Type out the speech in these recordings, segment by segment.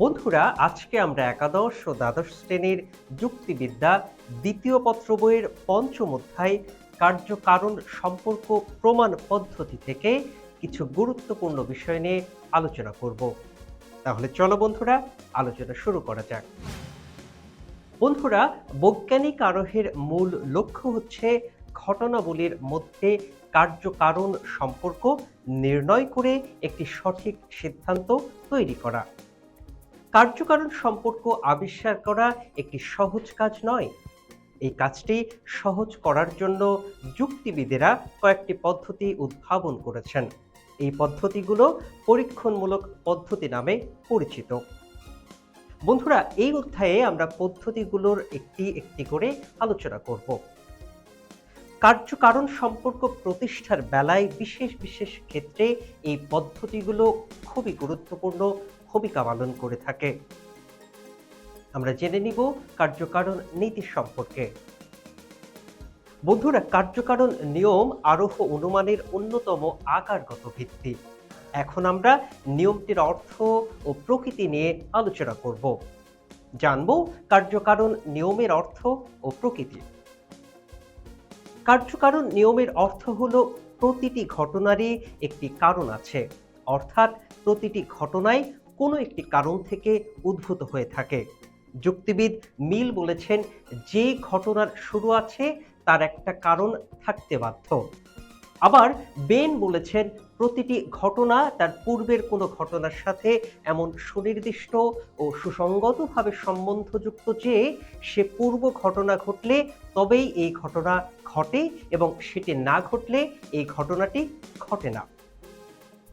বন্ধুরা, আজকে আমরা একাদশ ও দ্বাদশ শ্রেণির যুক্তিবিদ্যা দ্বিতীয় পত্র বইয়ের পঞ্চম অধ্যায় কার্যকারণ সম্পর্ক প্রমাণ পদ্ধতি থেকে কিছু গুরুত্বপূর্ণ বিষয় নিয়ে আলোচনা করব। তাহলে চলো বন্ধুরা, আলোচনা শুরু করা যাক। বন্ধুরা, বৈজ্ঞানিক আরোহের মূল লক্ষ্য হচ্ছে ঘটনাবলীর মধ্যে কার্যকারণ সম্পর্ক নির্ণয় করে একটি সঠিক সিদ্ধান্ত তৈরি করা। কার্যকারণ সম্পর্ক আবিষ্কার করা একটি সহজ কাজ নয়। এই কাজটি সহজ করার জন্য যুক্তিবিদেরা কয়েকটি পদ্ধতি উদ্ভাবন করেছেন। এই পদ্ধতিগুলো পরীক্ষণমূলক পদ্ধতি নামে পরিচিত। বন্ধুরা, এই অধ্যায়ে আমরা পদ্ধতিগুলোর একটি একটি করে আলোচনা করব। কার্যকারণ সম্পর্ক প্রতিষ্ঠার বেলায় বিশেষ বিশেষ ক্ষেত্রে এই পদ্ধতিগুলো খুবই গুরুত্বপূর্ণ ভূমিকা পালন করে থাকে। আমরা জেনে নিব কার্যকারণ নীতি সম্পর্কে। বন্ধুরা, কার্যকারণ নিয়ম আরোহ অনুমানের অন্যতম আকারগত ভিত্তি। এখন আমরা নিয়মটির অর্থ ও প্রকৃতি নিয়ে আলোচনা করব। জানব কার্যকারণ নিয়মের অর্থ ও প্রকৃতি। কার্যকারণ নিয়মের অর্থ হলো প্রতিটি ঘটনারই একটি কারণ আছে। অর্থাৎ প্রতিটি ঘটনায় কোনো একটি কারণ থেকে উদ্ভূত হয়ে থাকে। যুক্তিবিদ মিল বলেছেন, যে ঘটনার শুরু আছে, তার একটা কারণ থাকতে বাধ্য। আবার বেন বলেছেন, প্রতিটি ঘটনা তার পূর্বের কোনো ঘটনার সাথে এমন সুনির্দিষ্ট ও সুসংগতভাবে সম্বন্ধযুক্ত যে, সে পূর্ব ঘটনা ঘটলে তবেই এই ঘটনা ঘটে এবং সেটি না ঘটলে এই ঘটনাটি ঘটে না।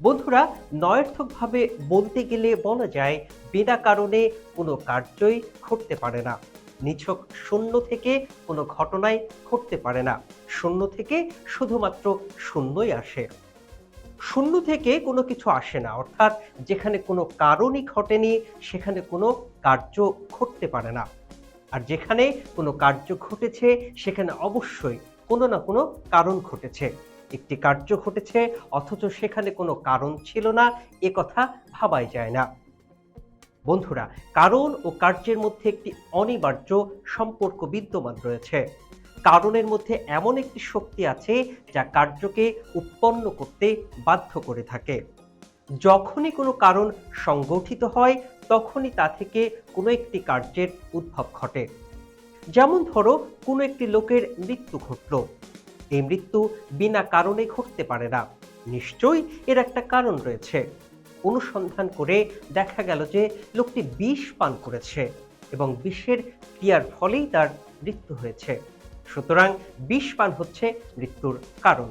বন্ধুরা, নয়ার্থকভাবে বলতে গেলে বলা যায়, বিনা কারণে কোনো কার্যই ঘটতে পারে না। নিছক শূন্য থেকে কোনো ঘটনাই ঘটতে পারে না। শূন্য থেকে শুধুমাত্র শূন্যই আসে। শূন্য থেকে কোনো কিছু আসে না, অর্থাৎ যেখানে কোনো কারণই ঘটেনি, সেখানে কোনো কার্য ঘটতে পারে না। আর যেখানে কোনো কার্য ঘটেছে, সেখানে অবশ্যই কোনো না কোনো কারণ ঘটেছে। একটি কার্য ঘটেছে, অথচ সেখানে কোনো কারণ ছিল না, এ কথা ভাবাই যায় না। বন্ধুরা, কারণ ও কার্যের মধ্যে একটি অনিবার্য সম্পর্ক বিদ্যমান রয়েছে। কারণের মধ্যে এমন একটি শক্তি আছে, যা কার্যকে উৎপন্ন করতে বাধ্য করে থাকে। যখনই কোনো কারণ সংগঠিত হয়, তখনই তা থেকে কোনো একটি কার্যের উদ্ভব ঘটে। যেমন ধরো, কোনো একটি লোকের মৃত্যু ঘটল। এই মৃত্যু বিনা কারণে ঘটতে পারে না। নিশ্চয়ই এর একটা কারণ রয়েছে। অনুসন্ধান করে দেখা গেল যে লোকটি বিষ পান করেছে এবং বিষের ক্রিয়ার ফলেই তার মৃত্যু হয়েছে। সুতরাং বিষ পান হচ্ছে মৃত্যুর কারণ।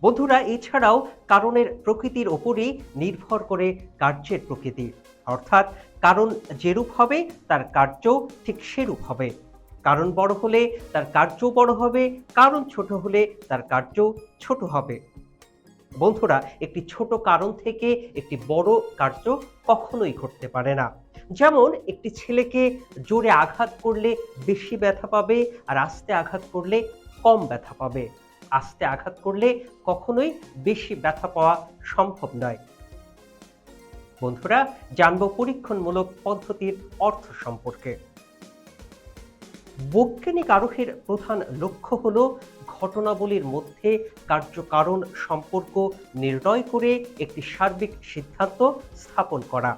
বন্ধুরা, এছাড়াও কারণের প্রকৃতির ওপরই নির্ভর করে কার্যের প্রকৃতি। অর্থাৎ কারণ যেরূপ হবে, তার কার্য ঠিক সেরূপ হবে। কারণ বড় হলে তার কার্য বড় হবে, কারণ ছোট হলে তার কার্য ছোট হবে। বন্ধুরা, একটি ছোট কারণ থেকে একটি বড় কার্য কখনোই ঘটতে পারে না। যেমন, একটি ছেলেকে জোরে আঘাত করলে বেশি ব্যথা পাবে আর আস্তে আঘাত করলে কম ব্যথা পাবে। আস্তে আঘাত করলে কখনোই বেশি ব্যথা পাওয়া সম্ভব নয়। বন্ধুরা, জানব পরীক্ষণমূলক পদ্ধতির অর্থ সম্পর্কে। বৈজ্ঞানিক আরোহের প্রধান লক্ষ্য হল ঘটনাবলীর মধ্যে কার্যকারণ সম্পর্ক নির্ণয় করে একটি সার্বিক সিদ্ধান্ত স্থাপন করা।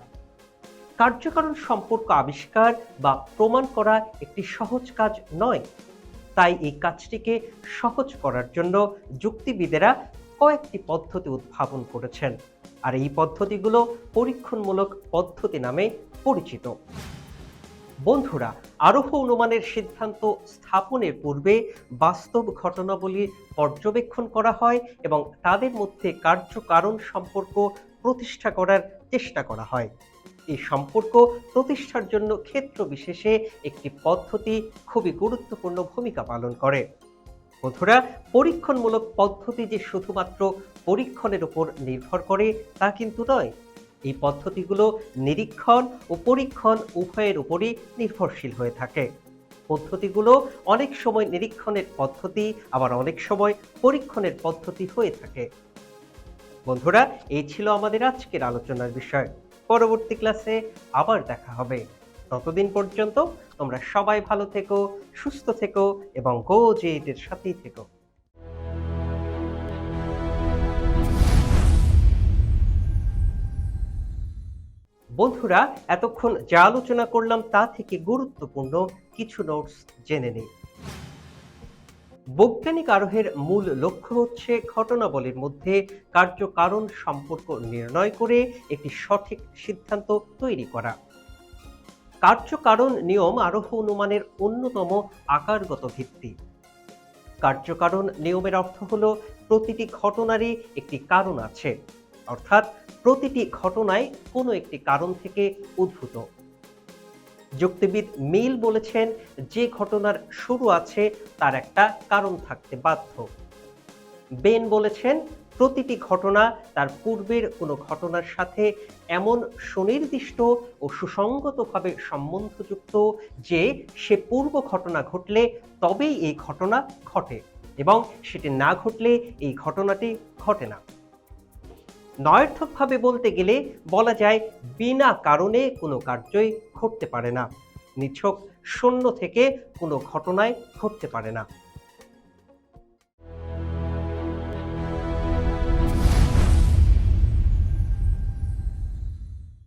কার্যকারণ সম্পর্ক আবিষ্কার বা প্রমাণ করা একটি সহজ কাজ নয়। তাই এই কাজটিকে সহজ করার জন্য যুক্তিবিদেরা কয়েকটি পদ্ধতি উদ্ভাবন করেছেন। আর এই পদ্ধতিগুলো পরীক্ষণমূলক পদ্ধতি নামে পরিচিত। বন্ধুরা, আরোহ অনুমানের সিদ্ধান্ত স্থাপনের পূর্বে বাস্তব ঘটনাবলী পর্যবেক্ষণ করা হয় এবং তাদের মধ্যে কার্যকারণ সম্পর্ক প্রতিষ্ঠা করার চেষ্টা করা হয়। এই সম্পর্ক প্রতিষ্ঠার জন্য ক্ষেত্র বিশেষে একটি পদ্ধতি খুবই গুরুত্বপূর্ণ ভূমিকা পালন করে। বন্ধুরা, পরীক্ষণমূলক পদ্ধতি যে শুধুমাত্র পরীক্ষণের উপর নির্ভর করে তা কিন্তু নয় এই পদ্ধতিগুলো নিরীক্ষণ ও পরীক্ষণ উভয়ের উপরই নির্ভরশীল হয়ে থাকে। পদ্ধতিগুলো অনেক সময় নিরীক্ষণের পদ্ধতি, আবার অনেক সময় পরীক্ষণের পদ্ধতি হয়ে থাকে। বন্ধুরা, এই ছিল আমাদের আজকের আলোচনার বিষয়। পরবর্তী ক্লাসে আবার দেখা হবে। ততদিন পর্যন্ত তোমরা সবাই ভালো থেকো, সুস্থ থেকো এবং গো জেটের সাথেই থেকো। বন্ধুরা, এতক্ষণ যা আলোচনা করলাম তা থেকে গুরুত্বপূর্ণ কিছু নোটস জেনে নিই। বৈজ্ঞানিক আরোহের মূল লক্ষ্য হচ্ছে ঘটনাবলীর মধ্যে কার্যকারণ সম্পর্ক নির্ণয় করে একটি সঠিক সিদ্ধান্ত তৈরি করা। কার্যকারণ নিয়ম আরোহ অনুমানের অন্যতম আকারগত ভিত্তি। কার্যকারণ নিয়মের অর্থ হলো, প্রতিটি ঘটনারই একটি কারণ আছে। অর্থাৎ প্রতিটি ঘটনায় কোনো একটি কারণ থেকে উদ্ভূত। যুক্তিবিদ মিল বলেছেন, যে ঘটনার শুরু আছে তার একটা কারণ থাকতে বাধ্য। বেন বলেছেন, প্রতিটি ঘটনা তার পূর্বের কোনো ঘটনার সাথে এমন সুনির্দিষ্ট ও সুসঙ্গতভাবে সম্বন্ধযুক্ত যে সে পূর্ব ঘটনা ঘটলে তবেই এই ঘটনা ঘটে এবং সেটি না ঘটলে এই ঘটনাটি ঘটে না। নয়ার্থকভাবে বলতে গেলে বলা যায় বিনা কারণে কোনো কার্যই ঘটতে পারে না। নিছক শূন্য থেকে কোনো ঘটনায় ঘটতে পারে না।